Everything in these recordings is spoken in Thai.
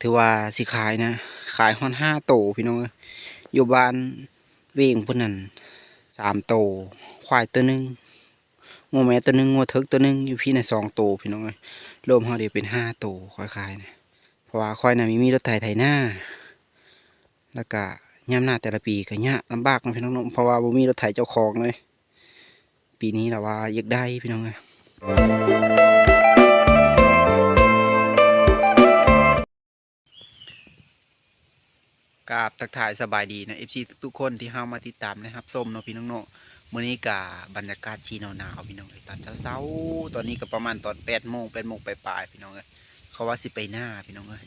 ถือว่าสิขายนะขายฮอนห้าโตพี่น้องเอ้ยอยู่บ้านเวงพุ่นนั่นสามโตควายตัวหนึ่งงูแม่ตัวหนึ่งงูเถิกตัวหนึ่งอยู่พี่ในสองโตพี่น้องเอ้ยรวมเฮาเดียวเป็นห้าโตควายขายนะเพราะว่าควายน่ะมีมีรถไถไถหน้า แล้วก็ย่ำหน้าแต่ละปีก็ยากลำบากนะพี่น้องเนาะเพราะว่าบ่มีรถไถเจ้าของเลย ปีนี้เราว่าอยากได้พี่น้องเอ้ กราบทักทายสบายดีนะเอฟซีทุกคนที่เข้ามาติดตามนะครับส้มเนาะพี่น้องเนาะมื้อนี้กับบรรยากาศชีหนาวๆพี่น้องเลยตอนเช้าๆตอนนี้ก็ประมาณตอนแปดโมงแปดโมงปลายๆพี่น้องเลยเขาว่าสิไปหน้าพี่น้องเลย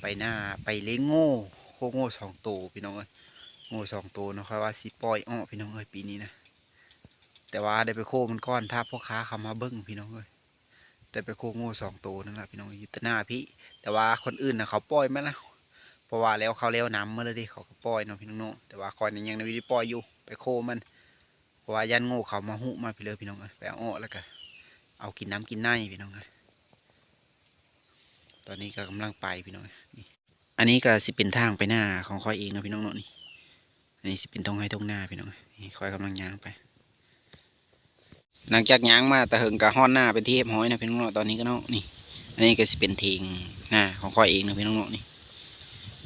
ไปหน้าไปเลี้ยงโง่โคโง่สองตัวพี่น้องเลยโง่สองตัวเนาะเขาว่าสิปล่อยอ้อพี่น้องเลยปีนี้นะแต่ว่าได้ไปโคมันก้อนถ้าพ่อค้าเขามาเบิ้งพี่น้องเลยได้ไปโคโง่สองตัวนั่นแหละพี่น้องอยู่ตหน้าพี่ แต่ว่าคนอื่นนะเขาปล่อยมาแล้วเพ ราะว่าแล้วเขาเลี้ยวน้ำมาเลยดิเขาก็ปล่อยเนาะพี่น้องเนาะแต่ว่าคอยนั้นยังไม่ได้ปล่อยอยู่ไปโคมันเพราะว่ายันง่เขามาหุมาพี่เลยพี่น้องไปเอาออแล้วก็เอากินน้ำกินในพี่น้องตอนนี้ก็กำลังไปพี่น้องนี่อันนี้ก็สิเป็นทางไปหน้าของคอยเองเนาะพี่น้องเนาะนี่อันนี้สิเป็นตรงให้ตรงหน้าพี่น้องนี่คอยกำลังย่างไป หลังจากย่างมาแต่เหิงกับห้อนหน้าเป็นที่เรียบร้อยนะพี่น้องเนาะตอนนี้ก็เนาะนี่ อันนี้ก็สิเป็นเทงหน้าของคอยเองเนาะพี่น้องเนาะนี่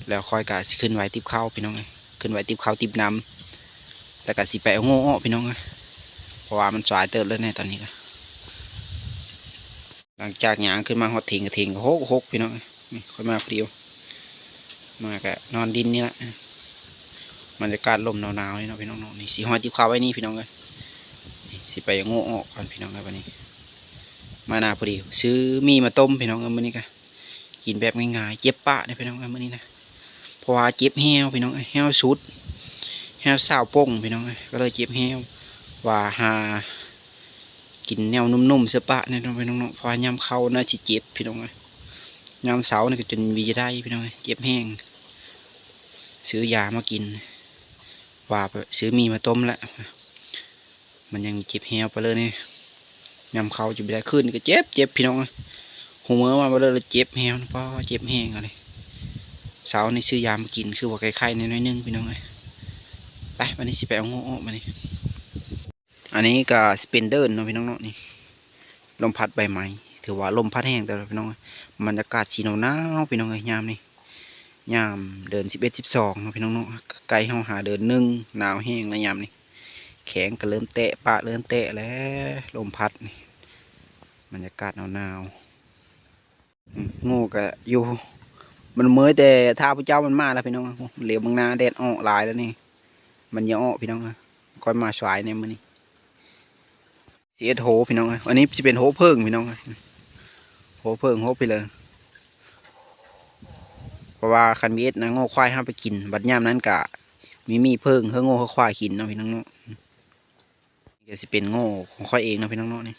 แล้วค่อยกะสิขึ้นไว้ติบข้าวพี่น้องขึ้นไว้ติบข้าวติบน้ำแล้วก็สิไปเอาโง่พี่น้องเอ้ยเพราะว่ามันสายเติบแล้วในตอนนี้ก็หลังจากหยางขึ้นมาหอดถิงกับถิงหกหกพี่น้องเอ้ยนี่ค่อยมาเพรียวมากะนอนดินนี่ละบรรยากาศลมหนาวๆนี่เนาะพี่น้องนี่สีหอยติบข้าวไว้นี่พี่น้องเอ้ยนี่สิไปเอาโง่ออกก่อนพี่น้องเอ้ยวันนี้ มาหนาพอดี ซื้อมีมาต้มพี่น้องเอ้ยมื้อนี้ก็กินแบบง่ายๆเจ็บปะเนี่ยพี่น้องเอ้ยมื้อนี้นะ ราะว่าเจ็บแห้วพี่น้องเอ้ยแห้วสุดแห้วสาวโป้งพี่น้องก็เลยเจ็บแห้วว่าหากินแนวนุ่มๆเสื้อปะเนี่ยน้องพี่น้องพราะว่ายามเข้าน่าสิเจ็บพี่น้องเอ้ยยามเสาร์นี่ก็จนวีจะได้พี่น้องเจ็บแห้ง ซื้อยามากินว่าซื้อมีมาต้มแล้วมันยังเจ็บแห้วไปเลยเนี่ยยามเข้าจะไม่ได้ขึ้นก็เจ็บเจ็บพี่น้องเอ้ยหัวมาไปเลยเจ็บแห้วเพราะว่าเจ็บแห้งอะไร เสาร์นี่ซื้อยามากินคือว่าไข้ๆน้อยๆนึงพี่น้องเอ้ยไปวันนี้สิไปเอาโง่มานี่อันนี้ก็สเปนเดินเนาะพี่น้องเนาะนี่ลมพัดใบไม้ถือว่าลมพัดแห้งแต่พี่น้องเอ้ยบรรยากาศสีหนาวๆพี่น้องเอ้ยยามนี่ยามเดินสิบเอ็ดสิบสองเนาะพี่น้องเนาะไกลเฮาหาเดินหนึ่งหนาวแห้งในะยามนี่แข็งก็เริ่มเตะปะเริ่มเตะแล้วลมพัดนี่บรรยากาศหนาวๆโง่ก็อยู่ มันเมื่อแต่ถ้าพระเจ้ามันมาแล้วพี่น้องเหลียวบางนาแดดออกหลายแล้วนี่ มันยังออกพี่น้องค่อยมาสายในมือนี้สีเอ็ดโหพี่น้องอันนี้จะเป็นโหเพิ่งพี่น้องโหเพิ่งโหไปเลยเพราะว่าคันมีเอ็ดนะโง่ควายห้ามไปกิน บัดย่ามนั้นกะมีมีเพิ่งเพื่อโง่เขาควายกินเนาะพี่น้องเนาะเดี๋ยวสิเป็นโง่ของค่อยเองเนาะพี่น้องเนาะนี่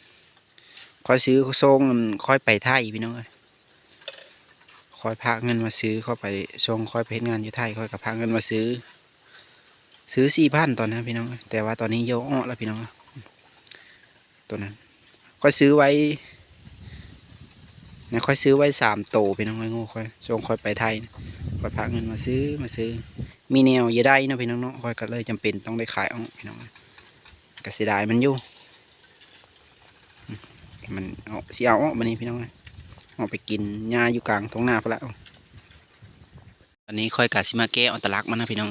ค่อยซื้อส่งค่อยไปไทยพี่น้องเอ้ย คอยพาเงินมาซื้อเข้าไปส่งคอยไปเฮ็ดงานอยู่ไทยคอยกับพาเงินมาซื้อ ซื้อสี่พันตอนนั้นพี่น้อง แต่ว่าตอนนี้โยอ้อแล้วพี่น้องตัวนั้นคอยซื้อไว้นะคอยซื้อไว้สามโตพี่น้องไอ้โง่คอยส่งคอยไปไทยนะคอยพาเงินมาซื้อมาซื้อ มีแนวอย่าได้นะพี่น้องเนาะคอยก็เลยจำเป็นต้องได้ขายเออกพี่น้องก็เสียดายมันอยู่มมันเอาสีเอาออกมานี่พี่น้อง ออกไปกินหญ้าอยู่กลางท้องนาพอแล้วอันนี้ค่อยกาสิมาแก้อัตลักษณ์มันนะพี่น้อง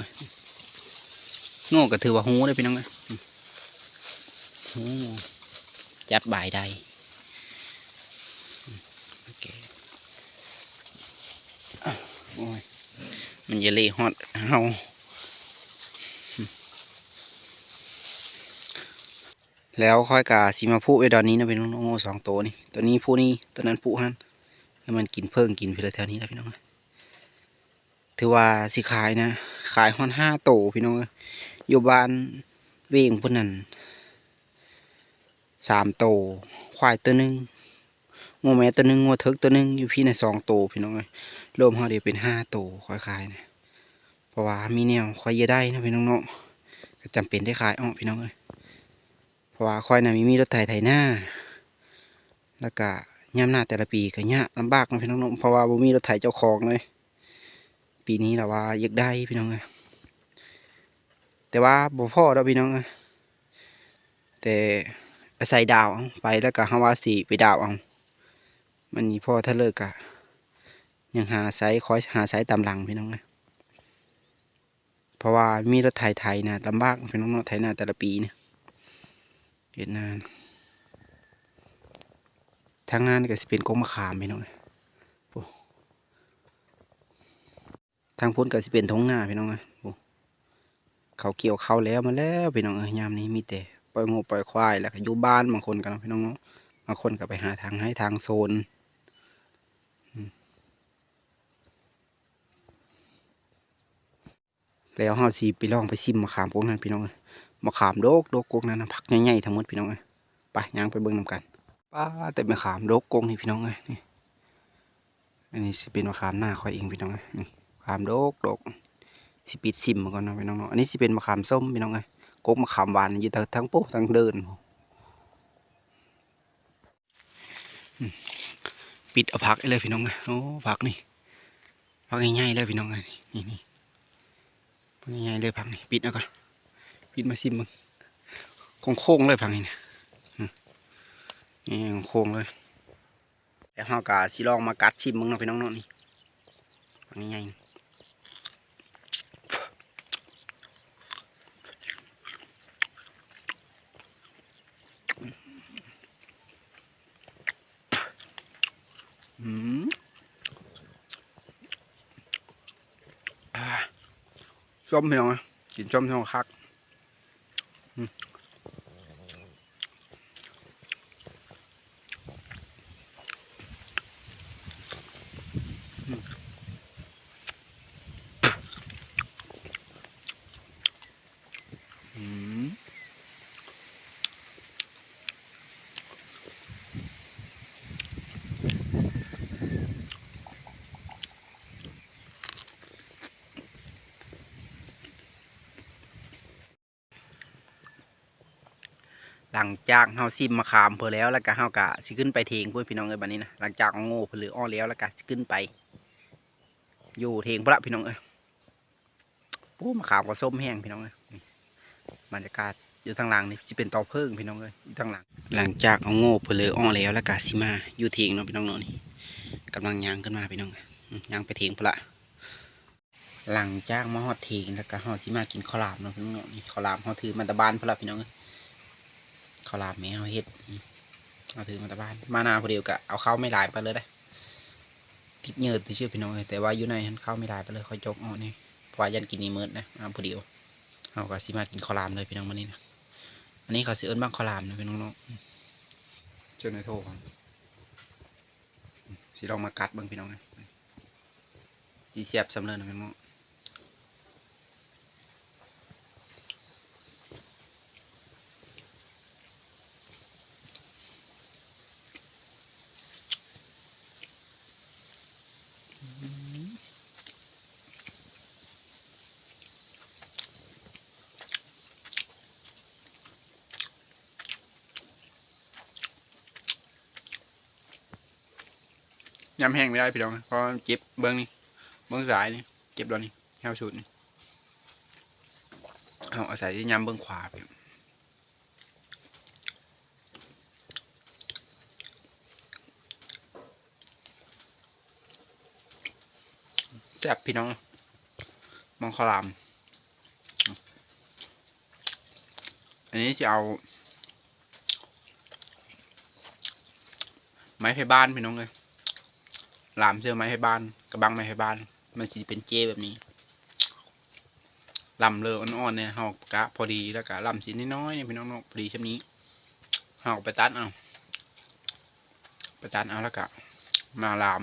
โง่ก็ถือว่าหูเลยพี่น้องเอ้ยหูจัดบ่ายใดโอเคอ้าวโอ้ยมันจะเละฮอดเฮาแล้วค่อยกาสิมาพูไว้ดอนนี้นะพี่น้องโง่สองตัวนี่ตัวนี้ผู้นี้ตัวนั้นผู้นั้น ให้มันกินเพิ่งกินไปเลยแถวนี้แหละพี่น้องถือว่าสิขายนะขายฮอนห้าโตพี่น้องอยู่บ้านเวงพุ่นนั่นสามโตควายตัวหนึ่งงูแม่ตัวหนึ่งงูเถิกตัวหนึ่งอยู่พี่ในสองโตพี่น้องรวมเฮาเดียวเป็นห้าโตคอยขายนะเพราะว่ามีแนวคอยเยอะได้นะพี่น้องเนาะจำเป็นได้ขายอ้อพี่น้องเอ้ยเพราะว่าคอยน่ะมีมีรถไถไถหน้าแล้วก็ ย่ำหน้าแต่ละปีก็ยากลำบากนะพี่น้องเพราะว่าบ่มีรถไถเจ้าของเลย ปีนี้เราว่าอยากได้พี่น้องอ้ยแต่ว่าบ่พ่อดอกพี่น้องอ้ยแต่อาศัยดาวไปแล้วก็ฮาวาสิไปดาวเอา มันนี่พ่อถ้าเลิกก็ยังหาไซคอยหาไซตามหลังพี่น้องเอ้ยเพราะว่ามีรถไถไถนะลำบากพี่น้องเนาะไถนาแต่ละปีเนี่ยเฮ็ดนาน ทางงานก็สิเป็นกงมะขามพี่น้องเอ้ยทางพุนก็สิเป็นทงหน้าพี่น้องเอ้ยโอ้เขาเกี่ยวเขาแล้วมาแล้วพี่น้องเอ้ยยามนี้มีแต่ปล่อยงูปล่อยควายแล้วก็อยู่บ้านบางคนกันพี่น้องเนาะบางคนก็ไปหาทางให้ทางโซนแล้วเฮาสิไปลองไปซิมมะขามพวกนั้นพี่น้องเอ้ยมะขามโดกโดกกกนั้นนะผักใหญ่ๆทั้งหมดพี่น้องเอ้ยไปย่างไปเบิ่งนำกัน ป้าแต่มะขามโดกกกนี่พี่น้องเอ้ยนี่อันนี้สิเป็นมะขามหน้าค่อยเองพี่น้องเอ้ยนี่มะขามโดกโดกสิปิดซิมมาก่อนนะพี่น้องเนาะอันนี้สิเป็นมะขามส้มพี่น้องเอ้ยกกมะขามหวานอยู่ทั้งทั้งปุ๊ทั้งเดินปิดเอาผักเลยพี่น้องเอ้ยโอ้ผักนี่ผักง่ายๆเลยพี่น้องเอ้ยนี่นี่ผักง่ายๆเลยผักนี่ปิดเอาก่อนปิดมาซิมมึงโค้งๆเลยผักนี่นะ นี่โค้งเลย แล้วเฮากะสิลองมากัดชิมมึงเนาะพี่น้องเนาะนี่ผักง่ายๆอืมอ่าส้มพี่น้องอะกินส้มพี่น้องคักอืมอืมอืมหลัง จากเฮาซิมมะขามเพื่อแล้วแล้วก็เฮากะสิขึ้นไปเทงพุ่นพี่น้องเอ้ยบัดนี้นะหลังจากเอาโง่เพื่อหรืออ้อแล้วแล้วก็สิขึ้นไป อยู่เทงพระพี่น้องเอ้ยโอ้มะขามก็ส้มแห้งพี่น้องเอ้ยบรรยากาศอยู่ทางหลังนี่จะเป็นตอเพิ่งพี่น้องเอ้ยอยู่ทางหลัง หลังจากเอาโง่เพื่อหรืออ้อแล้วแล้วก็สิมาอยู่เทงเนาะพี่น้องเนาะนี่กำลังย่างขึ้นมาพี่น้องย่างไปเทงพระหลังจากมาฮอดเทงแล้วก็เฮาสิมากินข้าวหลามเนาะพี่น้องเนาะนี่ข้าวหลามเฮาถือมาแตะบานพระพี่น้องเอ้ย ข้าวหลามแม่เฮาเฮ็ดอืมเอาถือมาแตะบาน มาหนาพอเดียวก็เอาเข้าวไม่หลายไปเลยได้อติดเหงื่อติดเชื่อพี่น้องเลยแต่ว่าอยู่ในนั้นเข้าไม่ได้ไปเลยคอยจกเอานี่เพราะว่ายันกินนี่มืดนะเอาพอดียวเอาก็สิมากินข้าวหลามเลยพี่น้องวันนี้นะอันนี้เขาสิเอิ้นบ้างข้าวหลามนะพี่น้องเนาะเจ้าในโทรก่อนสิลองมากัดเบ้างพี่น้องนะจีเสียบสำเร็จนะพี่น้อง ย้ำแห้งไม่ได้พี่น้องเพราะเจ็บเบื้องนี่เบื้องสายนี่เจ็บแล้วนี่แห้วชุดนี่เอาอาศัยที่ยำเบื้องขวาพี่แซ่บพี่น้องมองขลาม อันนี้จะเอาไม้ไผ่บ้านพี่น้องเลย หลามเสื้อไม้ไผ่บ้าน กระบังไม้ไผ่บ้าน มันจะเป็นเจแบบนี้ลำเลออ่อนๆเนี่ยเฮากะพอดีแล้วกะลำสีน้อยๆเนี่ยพี่น้องๆพอดีเช่นนี้เฮาไปตัดเอาไปตัดเอาแล้วกะมาลาม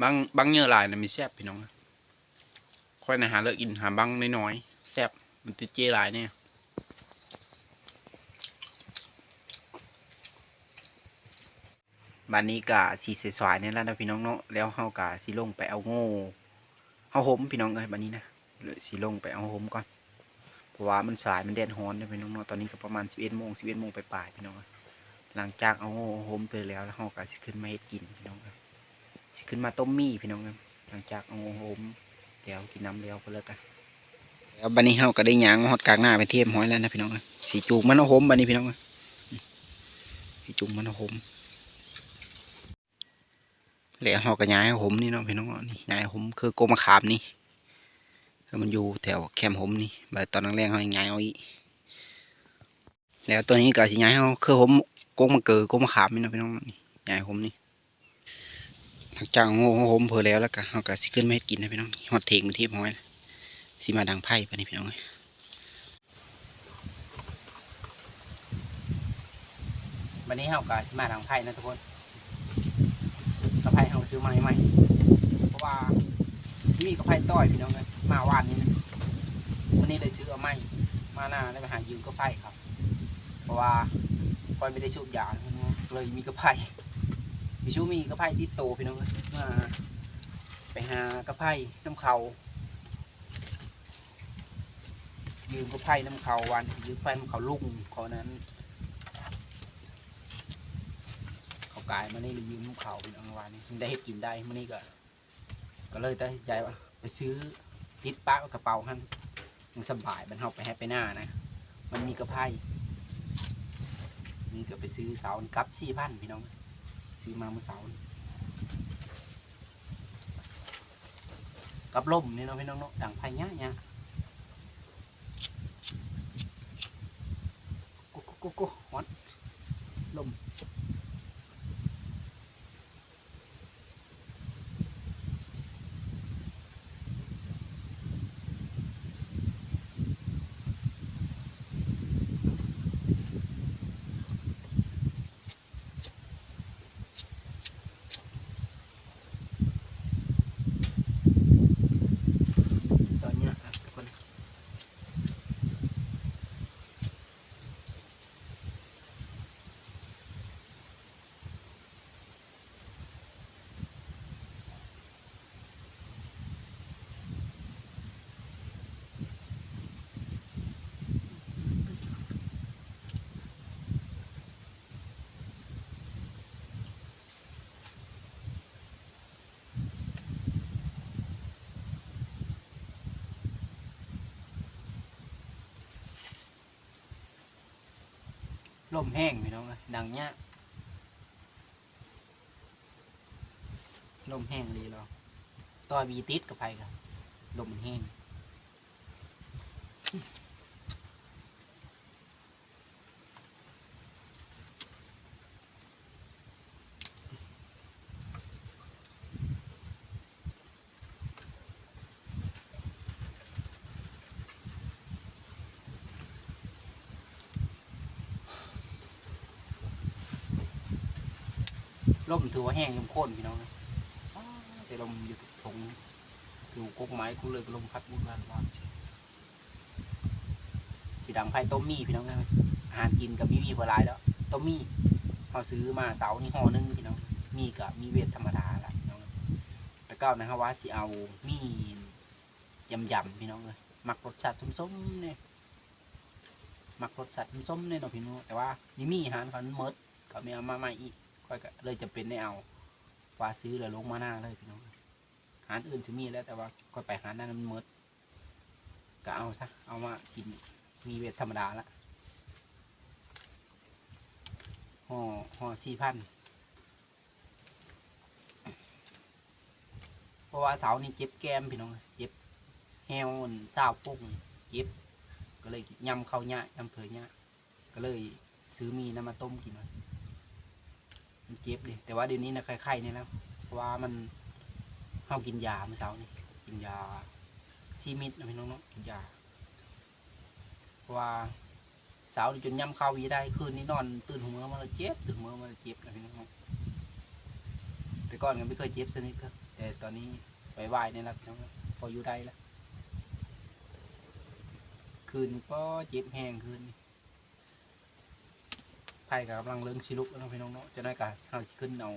บางบางเนื้อลายนะมีแซบพี่น้องค่อยนะหาเลิกกินหาบางน้อยๆแซบมันติดเจลายเนี่ย บันนี้กะสีสวยๆนี่แล้วนะพี่น้องเนาะแล้วเฮากะสีลงไปเอาโง่เฮาห่มพี่น้องเอ้ยบันนี้นะเลยสีลงไปเอาห่มก่อนเพราะว่ามันสายมันแดดร้อนนะพี่น้องเนาะตอนนี้ก็ประมาณ11โมง11โมงไปปลายพี่น้องหลังจากเอาโง่ห่มไปแล้วแล้วเฮากะสิขึ้นมาเฮ็ดกินพี่น้องสิขึ้นมาต้มมี่พี่น้องเอ้ยลังจากเอาโง่หมเดี๋ยวกินน้ำเดียวก็เลิกกันแล้วบันนี้เฮาก็ได้ยางฮอดกลางหน้าไปเทียมห้อยแล้วนะพี่น้องสีจูงมันเอาโหมบันนี้พี่น้องสีจูงมันเอาโหม แล้วเฮาก็ย้ายเอาโหมนี่เนาะพี่น้องนี่ย้ายเอาโหมคือโกมะขามนี่คือมันอยู่แถวแคมป์โหมนี่บัดตอนแรกเฮาย้ายเอาอีกแล้วตัวนี้ก็สิย้ายเอาคือโหมโกมะเกือโกมะขามนี่เนาะพี่น้องนี่ย้ายโหมนี่หลังจากโง่โหมเพอแล้วแล้วก็เฮาก็สิขึ้นไมาเฮ็ดกินนะพี่น้องฮอดเทงมาที่ห้อยสิมาดังไพ่ปะนี่พี่น้องวันนี้เฮาก็สิมาดังไพ่นะทุกคน ซื้อมาใหม่เพราะว่ามีกระไพ่ต้อยพี่น้องเอ้ยมาวานนี้นะวันนี้ได้ซื้อเอาใหม่มาหน้าได้ไปหายืมกระไพ่ครับ เพราะว่าคอยไม่ได้สูบยาเลยมีกระไพ่พี่ชูมีกระไพ่ที่โตพี่น้องเอ้ยมาไปหากระไพ่น้ำเขายืมกระไพ่น้ำเขาวันยืมไพ่น้ำเขาลุงขานั้น เขา กายมานี่เลยยืมน้ำเขาพี่น้องวันนี้ได้เฮ็ดกินได้มานี่ก็ ก็เลยตัดสินใจว่าไปซื้อติดปะกระเป๋าหันมันสบายมันเอาไปให้ไปหน้านะ มันมีกระไพ่นี่ก็ไปซื้อเสากับสี่พันพี่น้อง ซื้อมาเมื่อเสาร์กับล่มนี่เนาะพี่น้องเนาะดังไพ่เนี้ยเนี่ยกุ๊กกุ๊กกุ๊กกุ๊กฮอตลม ลมแห้งพี่น้องเอ้ยดังเนี้ยลมแห้งดีหรอต่อวีติดกับไฟครับลมแห้ง ลมถือว่าแห้งยมข้นพี่น้องนะแต่ลมอยู่ทงอยู่กกไม้กูเลยลมพัดบุญบ้านบ้านสีดังไผ่ต้มมี่พี่น้องนะอาหารกินกับมีมีเพื่อหลายแล้วต้มมี่เขาซื้อมาเสานี่ห่อหนึงพี่น้องมีกับมีเวทธรรมดาละพี่น้องแต่ก็นะครับว่าสิเอามียำยำๆพี่น้องเลยหมักรสชาติส้มๆเนี่ยหมักรสชาติส้มๆเนี่ยเนาะพี่น้องแต่ว่ามีมีอาหารเขาเมิดก็ไม่เอามาใหม่อีก ค่อยก็เลยจะเป็นได้เอาว่าซื้อแล้วลงมาหน้าเลยพี่น้องหารอื่นจะมีแล้วแต่ว่าค่อยไปหานั้นมันมดก็เอาซะเอามากินมีเวทธรรมดาละห่อห่อสี่พันเพราะว่าเสานี่เจ็บแก้มพี่น้องเจ็บแฮวนเศร้าวปุ้งเจ็บก็เลยยำเข้าเนี่ยยำเผยเนี่ยก็เลยซื้อมีน้ำมาต้มกินไว้ มันเจ็บเลยแต่ว่าเดี๋ยวนี้นะไข้ๆเนี่ยแล้วเพราะว่ามันเฮากินยาเมื่อเช้านี่กินยาซีมิดนะพี่น้องเนาะกินยาเพราะว่าเช้าจนย่ำเข้าวีได้คืนนี้นอนตื่นหัวมันเลยเจ็บตื่นหัวมันเลยเจ็บนะพี่น้องเนาะแต่ก่อนก็ไม่เคยเจ็บสนิทครับแต่ตอนนี้ไปไหวเนี่ยแล้วพี่น้องพออยู่ได้แล้วคืนก็เจ็บแห้งคืนนี้ ไผ่กับกำลังเลิ้งชิลุกแล้วเนะพี่น้องเนาะจะได้กับเฮาสิขึ้นเอา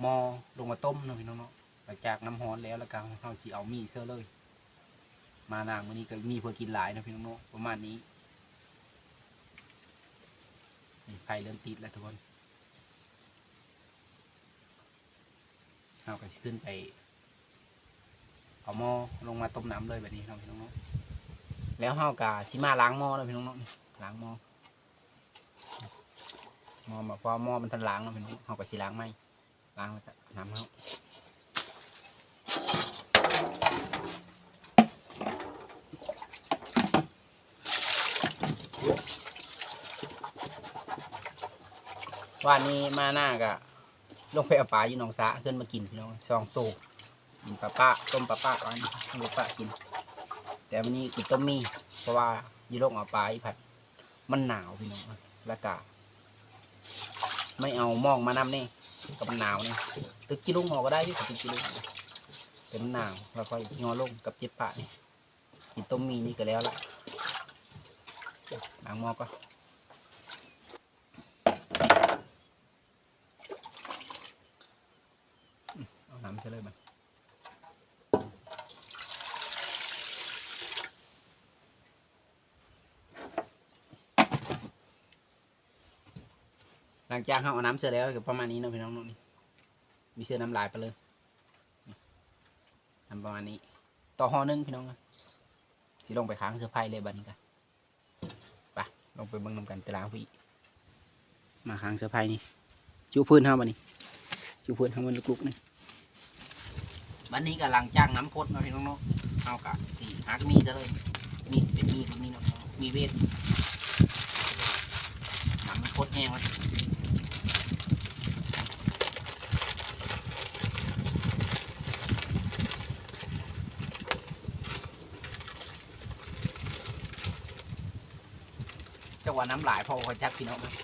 หม้อลงมาต้มนาะพี่น้องเนาะหลังจากน้ำร้อนแล้วแล้วก็เฮาสิเอามีเสื้อเลย มานางวันนี้ก็มีเพื่อกินหลายนะพี่น้องเนาะประมาณนี้นี่ไผ่เริ่มติดแล้วทุกคนเฮาก็สิขึ้นไปเอาหม้อลงมาต้มน้ำเลยแบบนี้นะพี่น้องเนาะแล้วเฮากะสิมาล้างหม้อแล้วพี่น้องเนาะล้างหม้อ หม้อมาพอหม้อมันทันล้างแล้วพี่น้องเฮาก็สิล้างไหมล้างแล้วน้ำเฮาวันนี้มาหน้ากะลงไปเอาปลาอยู่หนองสาขึ้นมากินพี่น้องสองตัวกินปลาป้าต้มปลาป้าวันนี้ลูกป้ากิน แต่วันนี้กินต้มมี เพราะว่ายีโรงเอาปลาอีผัดมันหนาวพี่น้องแล้วก็ ไม่เอามองมานำนี่ก็มันหนาวนี่ตึกกิลุงหอก็ได้ที่ตึกกิลุงแต่มันหนาวแล้วก็งอลงกับเจ็บปะนี่กินต้มมีนี่ก็แล้วละล้างหม้อก็เอาน้ำใช่เลยมัน หลังจากเขาเอาน้ำเสือแล้วก็ประมาณนี้นะพี่น้องนี่มีเสื้อน้ำลายไปเลยทำประมาณนี้ ต่อห่อหนึงพี่น้องนะสิลงไปค้างเสื้อไผ่เลยบัดนี้กันไปลงไปเบิ่งนำกันตารางพี่มาค้างเสื้อไผ่นี่จูพื้นเฮาบัดนี้จูพื้นเฮามันลุกๆนี่บัดนี้ก็หลังจากน้ำพดนาะพี่น้องเนาะเฮากะสี่ฮักมีซะเลยมีเป็นมีรุ่นนี้เนาะมีเวทน้ำพดแห้งไว้ ว่าน้ำหลายพอเขาจักพี่น้องนะ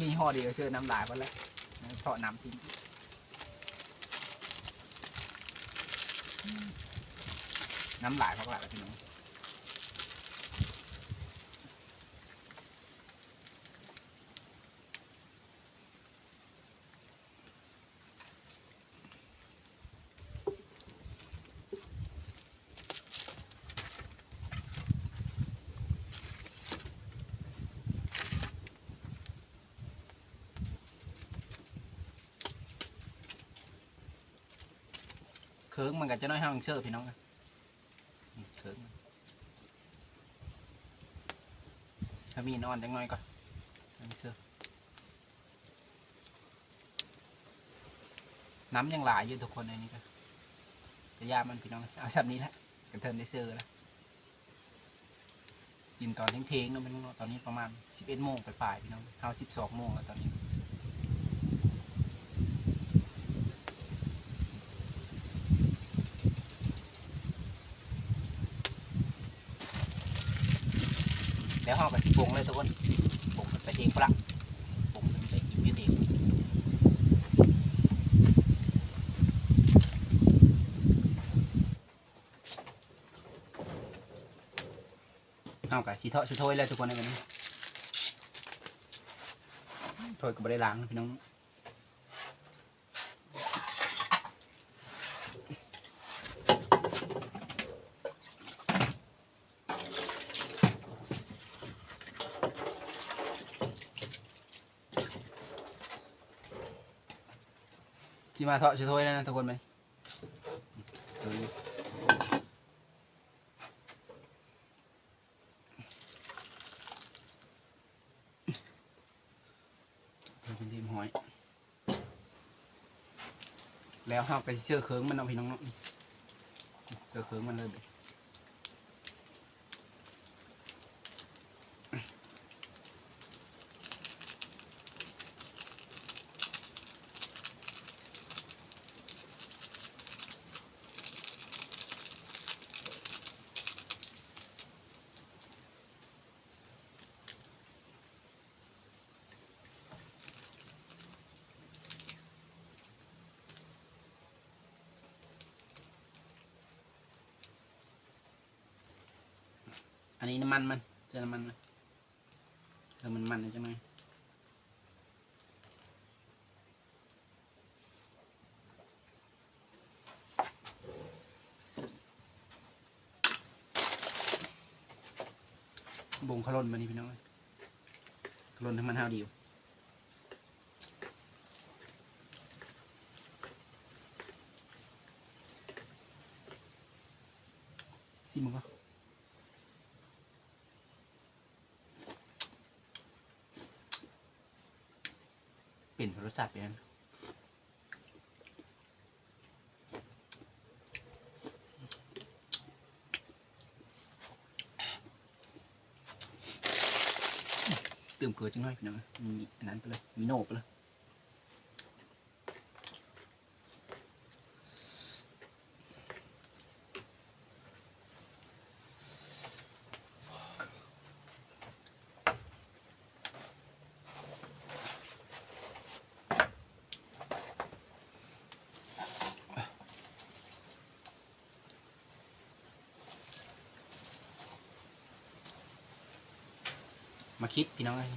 มีห่อเดียวเชื่อน้ำหลายไปแล้วเพาะน้ำทิ้งน้ำหลายเขาหลายพี่น้อง มันก็จะน้อยห้างเชื่อพี่น้องนะนี่เคิร์งมันถ้ามีนอนจังน้อยก่อนเชื่อน้ำยังหลายอยู่ทุกคนในนี้ก็จะยามันพี่น้องเอาสับนี้แหละกันเทินได้เซอร์แล้วกินตอนเที่ยงๆเนอะพี่น้องตอนนี้ประมาณสิบเอ็ดโมงปลายๆพี่น้องเท่าสิบสองโมงแล้วตอนนี้ แล้วห่อกับสิปรุงเลยทุกคนปรุงมันไปเองปะละปรุงมันไปกินอยืดเองเอา กับสีเทาะสีถ้วยเลยทุกคนในวันนี้ถ้วยก็ไม่ได้ล้างพี่น้องที่มาเทาะสีถ้วยแล้วนะทุกคนไหมดูนี่ดูเป็นทีมหอย แล้วห้าไปเสื้อเคิงมันเอาพี่น้องเนาะนี่เสื้อเคิงมันเลย อันนี้น้ำมันมันเจอน้ำมันมันเจอมันมันใช่ไหมบ่งขล่นมานี่พี่น้องขล่นทั้งมันห้าวดียวสิมึงก็เป็นรสชาติเป็นยังเติมเกลือจังหน่อยพี่น้องมีอันนั้นไปเลยมีโนไปเลย พี่น้องเอ้ย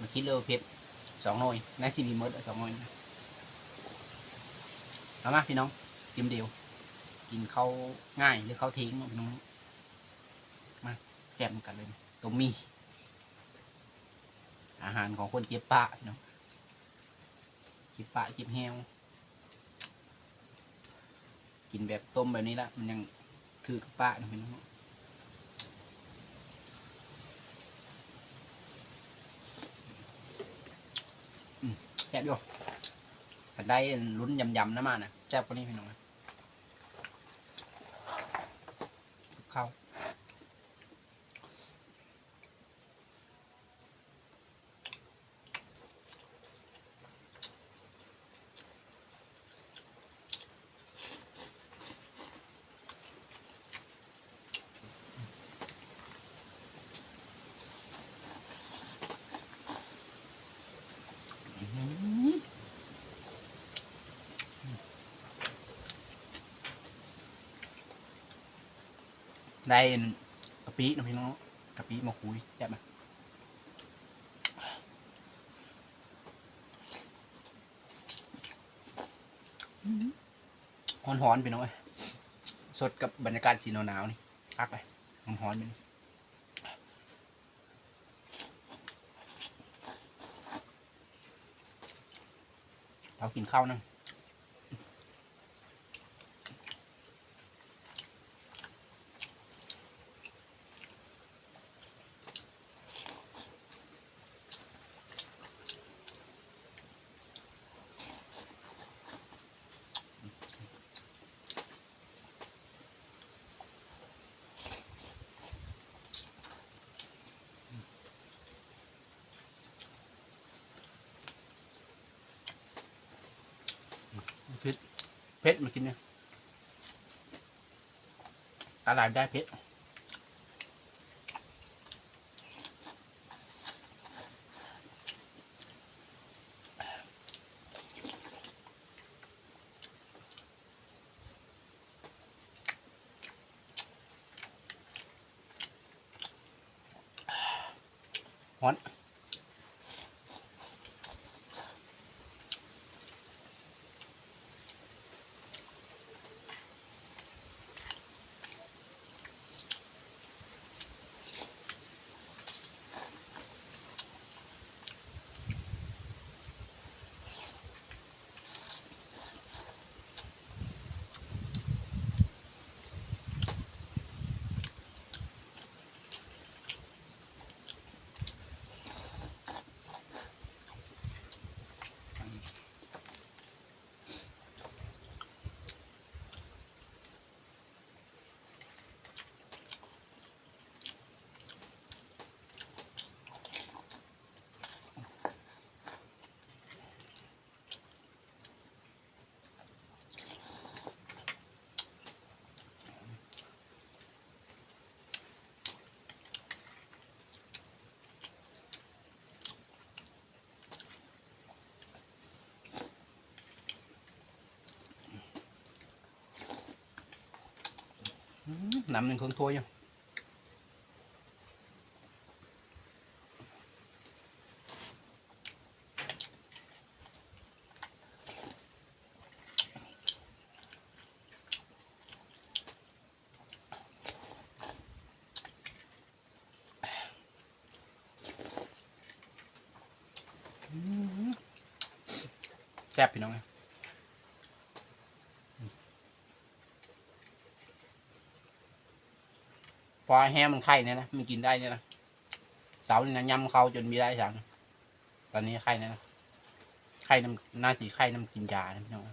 มาคิดเร็วเพชรสองหน่วยในซีบีมดสองหน่วยนะเอามาพี่น้องกินเดียว กินข้าวง่ายหรือข้าวทิ้งพี่น้องมาแซ่บกันเลยต้มมี อาหารของคนเจ็บปะพี่น้องเจ็บปะเจ็บแห้วกินแบบต้มแบบนี้ละมันยังถือกปะนะพี่น้อง ซ่บอยู่ถ้าได้ลุ้นยำๆนะมานะแซ่บกว่านี้พี่น้องนะข้าว ได้กะปินะพี่น้องกะปิมาคุยแซ่บไหมหอนหอนๆพี่น้องเอ้ยสดกับบรรยากาศสีหนาวๆนี่พักไปหอนหอนไปเรากินข้าวนั่ง เพชรมากินเนี่ยตลาดได้เพชร น้ำหนึ่งเครื่องถ้วยยังแซ่บพี่น้องเอ้ย พ อแห้มันไข่เนี่ยนะมันกินได้เนี่ยนะเสาเนี่ยนะยำเขาจนมีได้สั่งตอนนี้ไข่เนี่ยนะไข่น้ำหน้าสีไข่น้ำกินยานะพี่น้อง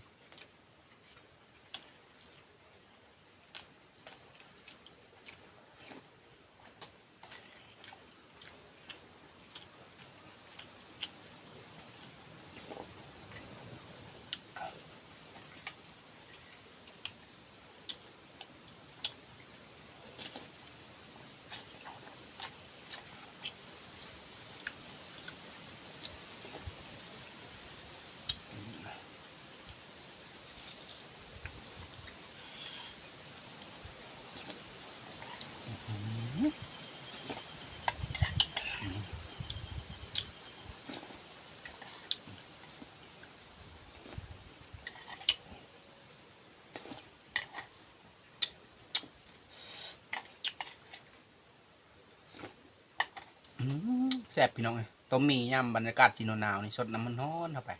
อืม แซ่บพี่น้องเลยต้มมีย่ำบรรยากาศจีนหนาวนี่สดน้ำมันร้อนเข้าไป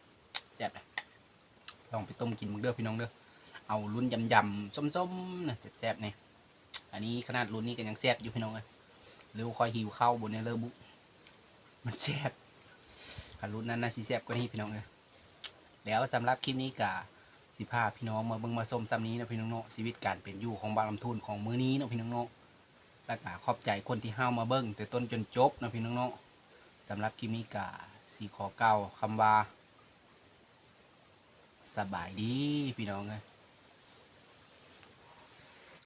แซ่บเลยลองไปต้มกินมึงเด้อพี่น้องเด้อเอาลุ้นยำยำๆส้มๆนะแซ่บๆนี่อันนี้ขนาดลุ้นนี้ก็ยังแซ่บอยู่พี่น้องเลยเร็วคอยหิวข้าวบนเนเลอร์บุมันแซ่บขันลุ้นนั้นน่าสิแซ่บกว่านี้พี่น้องเลยแล้วสำหรับคลิปนี้กะสิพาพี่น้องมาเบิ่งมาส้มซ้ำนี้นะพี่น้องเนาะชีวิตการเป็นอยู่ของบางลำทุนของมื้อนี้นะพี่น้องเนาะแล้วก็ขอบใจคนที่ห้าวมาเบิ้งแต่ต้นจนจบนะพี่น้องเนาะ สำหรับกิมิกาสีขอเก้าคำว่า สบายดีพี่น้องเลย